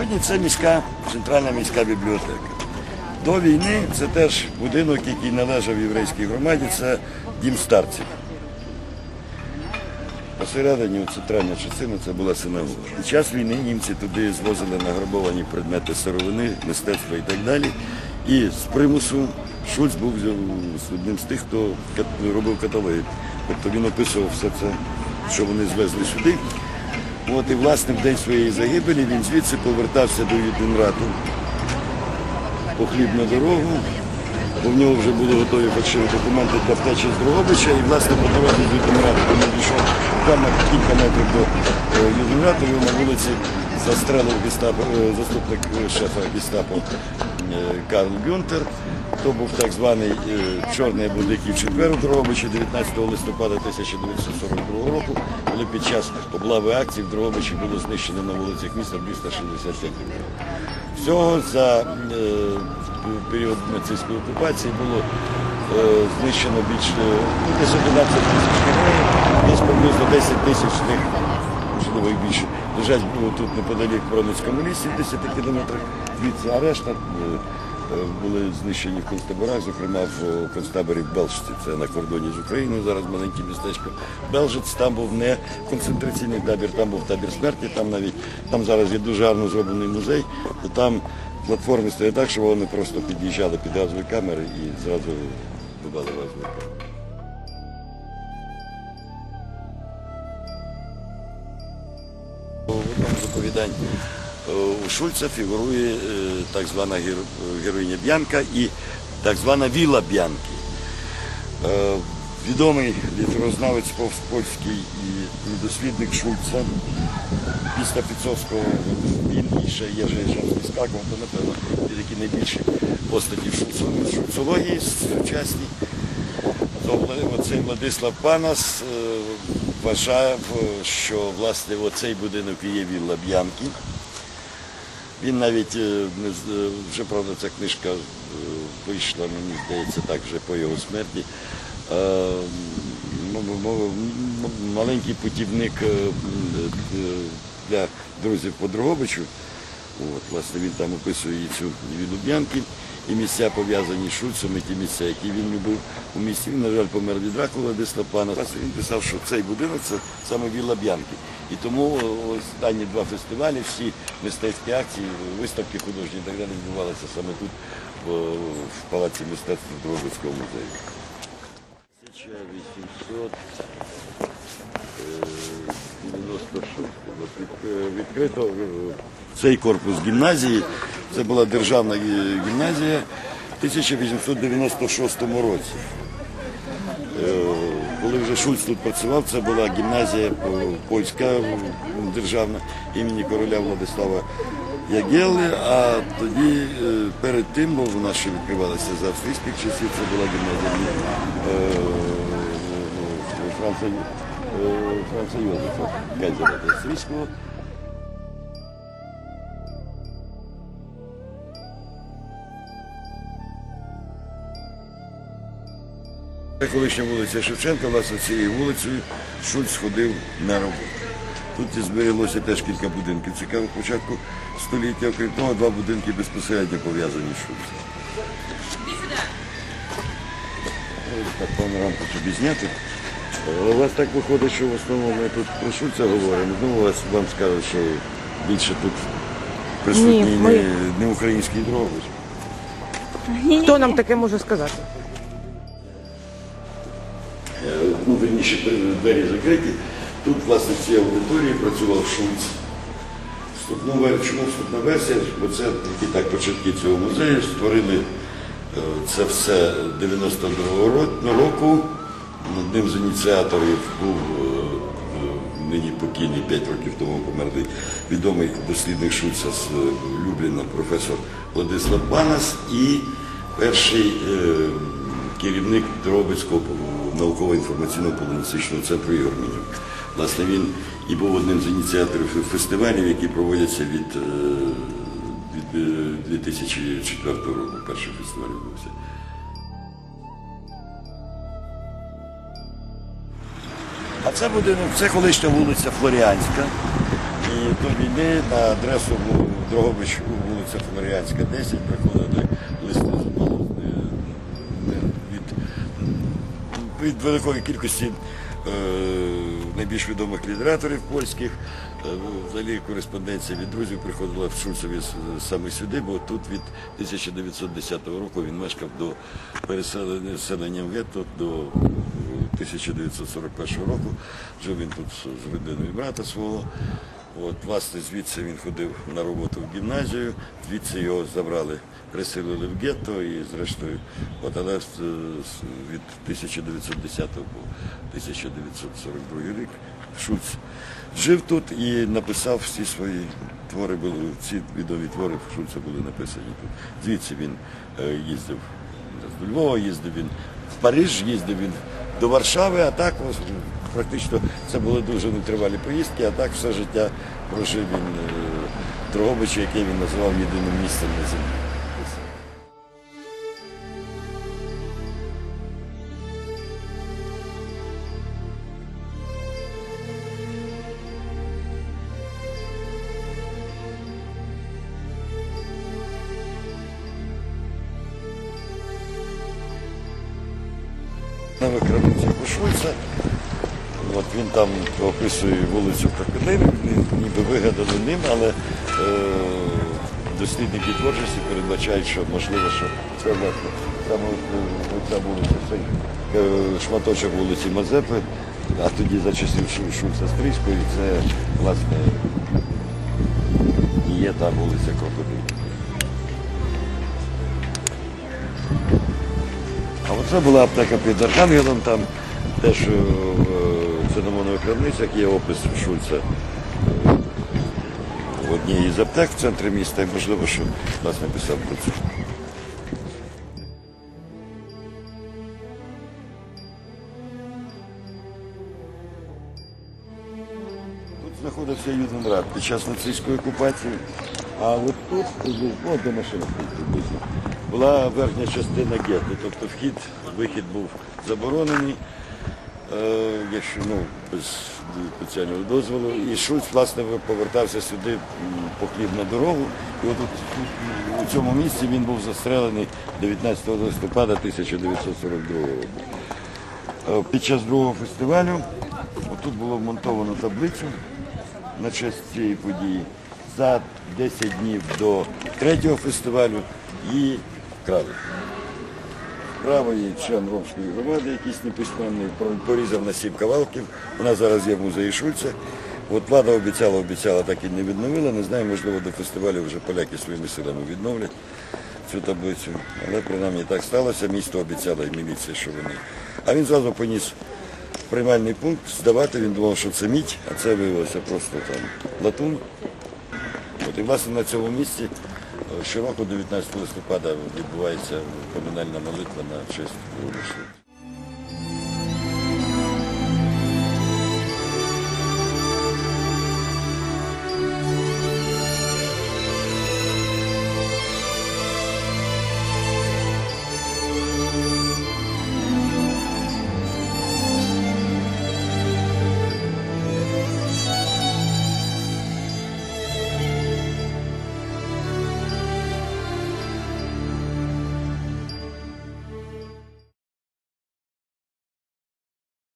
Сьогодні це міська, центральна міська бібліотека. До війни це теж будинок, який належав єврейській громаді, це дім старців. Посередині центральна частина це була синагога. Під час війни німці туди звозили награбовані предмети сировини, мистецтва і так далі. І з примусу Шульц був одним з тих, хто робив каталоги. Тобто він описував все це, що вони звезли сюди. От і власне в день своєї загибелі він звідси повертався до Юденрату по хліб на дорогу, бо в нього вже були готові фальшиві документи для втечі з Дрогобича, і власне по дорозі з Юденрату, коли дійшов там кілька метрів до е, Юденрату, його на вулиці застрелив е, заступник е, шефа гестапо е, Карл Гюнтер. То був так званий е, чорний або дикий четвер у Дрогобичі 19 листопада 1942 року, коли під час облави акцій в Дрогобичі було знищено на вулицях міста 265 людей. Всього за е, період нацистської окупації було е, знищено більше ну, десь 11 тисяч героїв, десь приблизно 10 тисяч з них, можливо і більше, лежать ну, тут неподалік в Броницькому лісі, в 10 кілометрах звідси, а решта е, були знищені в концтаборах, зокрема в концтаборі в Белшиці, це на кордоні з Україною, зараз маленьке містечко. Белжиць, там був не концентраційний табір, там був табір смерті, там навіть там зараз є дуже гарно зроблений музей, то там платформи стоять так, що вони просто під'їжджали під газові камери і зразу вибали газові камери. В одному з оповідань е, у Шульца фігурує е, так звана героїня Б'янка і так звана Віла Б'янки. Е, Відомий літерознавець польський і дослідник Шульца після Піцовського він і ще є Жижанський Скаков, то напевно такі найбільші постаті в шульцології сучасній. Оцей Владислав Панас е, вважав, е, що власне оцей будинок є вілла Б'янки. Він навіть е, е, вже правда ця книжка е, вийшла, мені здається, так вже по його смерті. Маленький путівник для друзів по Дрогобичу. От, власне, він там описує цю від Луб'янки і місця пов'язані з Шульцем, і ті місця, які він любив у місті. Він, на жаль, помер від раку Владислав Пана. Він писав, що цей будинок це саме Вілла Б'янки. І тому останні два фестивалі, всі мистецькі акції, виставки художні і так далі відбувалися саме тут, в, Палаці мистецтва Дрогобицького музею. 1800 96 відкрито е, цей корпус гімназії. Це була державна гімназія в 1896 році. Е, Коли вже Шульц тут працював, це була гімназія польська державна імені короля Владислава Ягели, а тоді е, перед тим, бо вона ще відкривалася за австрійських часів, це була гімназія е, Франца Йозефа, кайзера австрійського. Колишня вулиця Шевченка, власне, цією вулицею Шульц ходив на роботу. Тут збереглося теж кілька будинків. Цікаво, початку століття, окрім того, два будинки безпосередньо пов'язані з Шульцем. Так, пане рамку тобі зняти. У вас так виходить, що в основному ми тут про Шульца говоримо. Ну, вас вам скажуть, що більше тут присутній Ні, ми- не, не український дрогович. Хто нам таке може сказати? Ну, верніше, двері закриті. Тут, власне, в цій аудиторії працював Шульц. Вступну Чому вступна версія? Бо це такі так початки цього музею. Створили е, це все 92-го року. Одним з ініціаторів був е, нині покійний 5 років тому померлий відомий дослідник Шульца з е, Любліна, професор Владислав Панас і перший керівник Дробицького науково-інформаційного полоністичного центру Ігор Мінюк. Власне, він і був одним з ініціаторів фестивалів, які проводяться від, е, від е, 2004 року. Перший фестиваль відбувся. А це будинок, це колишня вулиця Флоріанська. І до війни на адресу Дрогобич, вулиця Флоріанська, 10, приходили листи з- е, від, від великої кількості е, найбільш відомих літераторів польських. Е, Взагалі кореспонденція від друзів приходила в Шульцеві саме сюди, бо тут від 1910 року він мешкав до переселення селення в гетто до 1941 року. Жив він тут з родиною брата свого. От, власне, звідси він ходив на роботу в гімназію, звідси його забрали, переселили в гетто і зрештою, от, але від 1910 по 1942 рік Шульц жив тут і написав всі свої твори, були, ці відомі твори Шульца були написані тут. Звідси він е, їздив до Львова, їздив він в Париж, їздив він до Варшави, а так ось, практично це були дуже нетривалі поїздки, а так все життя прожив він е, в яке він називав єдиним місцем на землі. На викрадниці Шульца. От він там описує вулицю Крокодилів, ніби вигадано ним, але е, дослідники творчості передбачають, що можливо, що це саме е, ця вулиця, цей е, шматочок вулиці Мазепи, а тоді за часів Шу- Шульца Стрийської, це власне є та вулиця Крокодилів. А оце була аптека під Архангелом, там теж цинамонових крамницях є опис Шульца е, в одній із аптек в центрі міста, і можливо, що власне писав про це. Тут знаходився Юденрад під час нацистської окупації, а от тут, приблизно, о, де машина приблизно, була верхня частина гетто, тобто вхід, вихід був заборонений, якщо ну, без спеціального дозволу. І Шульц, власне, повертався сюди по хліб на дорогу. І от у цьому місці він був застрелений 19 листопада 1942 року. Е, Під час другого фестивалю тут було вмонтовано таблицю на честь цієї події. За 10 днів до третього фестивалю її вкрали. Правий член ромської громади, якийсь неписьменний, порізав на сім кавалків. Вона зараз є в музеї Шульца. От влада обіцяла, обіцяла, так і не відновила. Не знаю, можливо, до фестивалю вже поляки своїми силами відновлять цю таблицю. Але принаймні так сталося. Місто обіцяло і міліція, що вони. А він зразу поніс приймальний пункт здавати. Він думав, що це мідь, а це виявилося просто там латун. От і власне на цьому місці щороку 19 листопада відбувається поминальна молитва на честь Шульца.